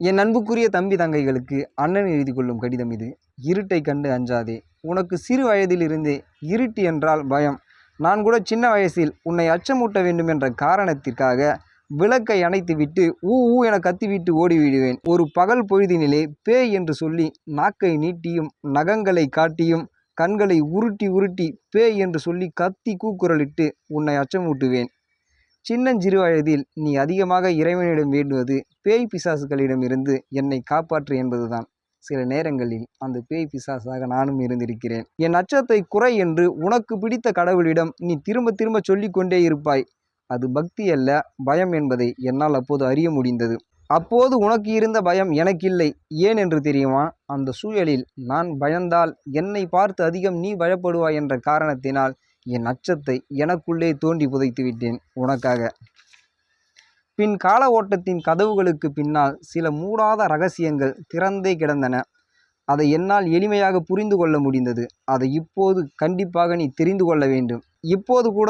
என் அன்புக்குரிய தம்பி தங்கைகளுக்கு அண்ணன் எழுதி கொள்ளும் கடிதம் இது. இருட்டை கண்டு அஞ்சாதே. உனக்கு சிறு வயதிலிருந்தே இருட்டு என்றால் பயம். நான் கூட சின்ன வயசில் உன்னை அச்சமூட்ட வேண்டும் என்ற காரணத்திற்காக விளக்கை அணைத்துவிட்டு ஊ ஊ என கத்திவிட்டு ஓடிவிடுவேன். ஒரு பகல் பொழுதினிலே பேய் என்று சொல்லி நாக்கை நீட்டியும் நகங்களை காட்டியும் கண்களை உருட்டி உருட்டி பேய் என்று சொல்லி கத்தி கூக்குரலிட்டு உன்னை அச்சமூட்டுவேன். சின்னஞ்சிறு வயதில் நீ அதிகமாக இறைவனிடம் வேண்டுவது பேய் பிசாசுகளிடம் இருந்து என்னை காப்பாற்று என்பதுதான். சில நேரங்களில் அந்த பேய் பிசாசாக நானும் இருந்திருக்கிறேன். என் அச்சத்தை குறை என்று உனக்கு பிடித்த கடவுளிடம் நீ திரும்ப திரும்ப சொல்லிக்கொண்டே இருப்பாய். அது பக்தி அல்ல பயம் என்பதை என்னால் அப்போது அறிய முடிந்தது. அப்போது உனக்கு இருந்த பயம் எனக்கில்லை. ஏன் என்று தெரியுமா? அந்த சூழலில் நான் பயந்தால் என்னை பார்த்து அதிகம் நீ பயப்படுவாய் என்ற காரணத்தினால் என் அச்சத்தை எனக்குள்ளே தோண்டி புதைத்து விட்டேன் உனக்காக. பின் கால ஓட்டத்தின் கதவுகளுக்கு பின்னால் சில மூடாத ரகசியங்கள் திறந்தே கிடந்தன. அதை என்னால் எளிமையாக புரிந்து கொள்ள முடிந்தது. அதை இப்போது கண்டிப்பாக நீ தெரிந்து கொள்ள வேண்டும். இப்போது கூட